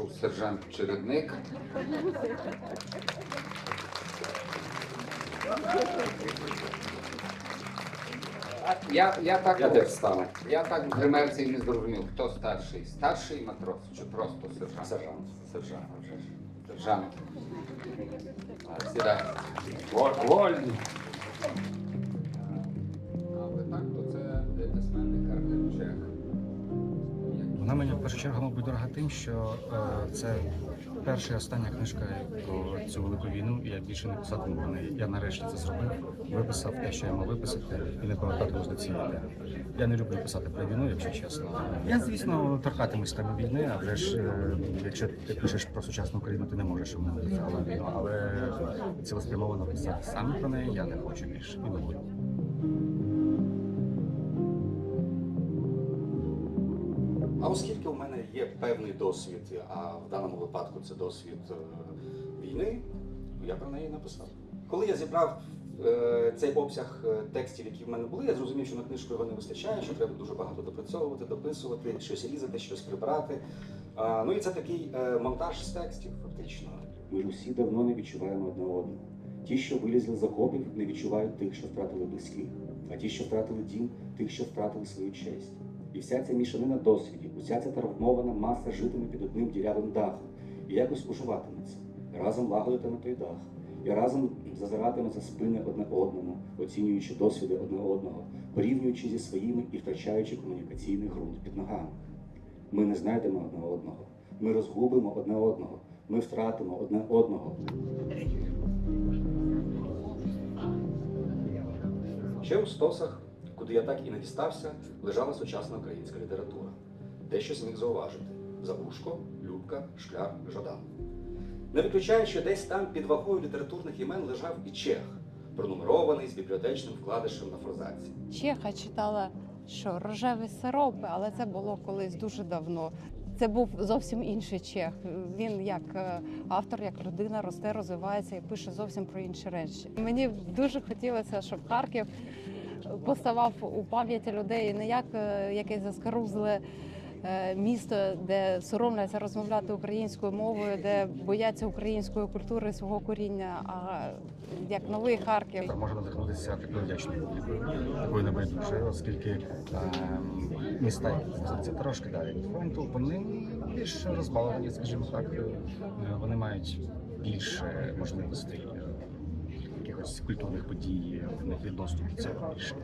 прошу сержант Чередник. Я, я так Я теж стану. Я так в гримерці не зрозумів, хто старший? Старший матрос чи просто сержант? Сержант. Сержант. Сержант. Сідай. Воль- Вона мені в першу чергу, мабуть, дорога тим, що е, це перша і остання книжка про цю велику війну, і я більше не писатиму про неї. Я нарешті це зробив, виписав те, що я мав виписати, і не повертатимусь до цієї. Я не люблю писати про війну, якщо чесно. Я, звісно, торкатимусь теми війни, а вже ж, е, якщо ти пишеш про сучасну Україну, ти не можеш оминути цього війну. Але цілеспрямовано писати саме про неї я не хочу більше і не буду. Оскільки у мене є певний досвід, а в даному випадку це досвід е, війни, я про неї написав. Коли я зібрав е, цей обсяг е, текстів, які в мене були, я зрозумів, що на книжку його не вистачає, що треба дуже багато допрацьовувати, дописувати, щось різати, щось прибирати. А, ну і це такий монтаж з текстів, фактично. Ми ж усі давно не відчуваємо одне одного. Ті, що вилізли з окопів, не відчувають тих, що втратили близьких, а ті, що втратили дім, тих, що втратили свою честь. І вся ця мішанина досвідів, уся ця травмована маса житиме під одним дірявим дахом. І якось уживатиметься, разом лагодитиме той дах, і разом зазиратиме за спини одне одному, оцінюючи досвіди одне одного, порівнюючи зі своїми і втрачаючи комунікаційний ґрунт під ногами. Ми не знайдемо одне одного, ми розгубимо одне одного, ми втратимо одне одного. Ще у стосах, куди я так і не дістався, лежала сучасна українська література. Дещо зміг зауважити: Забушко, Любка, Шкляр, Жадан. Не виключаю, що десь там під вагою літературних імен лежав і чех, пронумерований з бібліотечним вкладишем на форзаці. Чеха читала, що рожеві сиропи, але це було колись дуже давно. Це був зовсім інший чех. Він як е, автор, як людина росте, розвивається і пише зовсім про інші речі. Мені дуже хотілося, щоб Харків поставав у пам'яті людей не як е, якесь заскорузле е, місто, де соромляться розмовляти українською мовою, де бояться української культури, свого коріння, а як новий Харків. Може надихнутися такою вдячною такою небайдужою, оскільки ем, міста це трошки далі від фронту, вони більш розбаловані, скажімо так, е, вони мають більше можливостей якихось культурних подій, в них доступ до цього більше.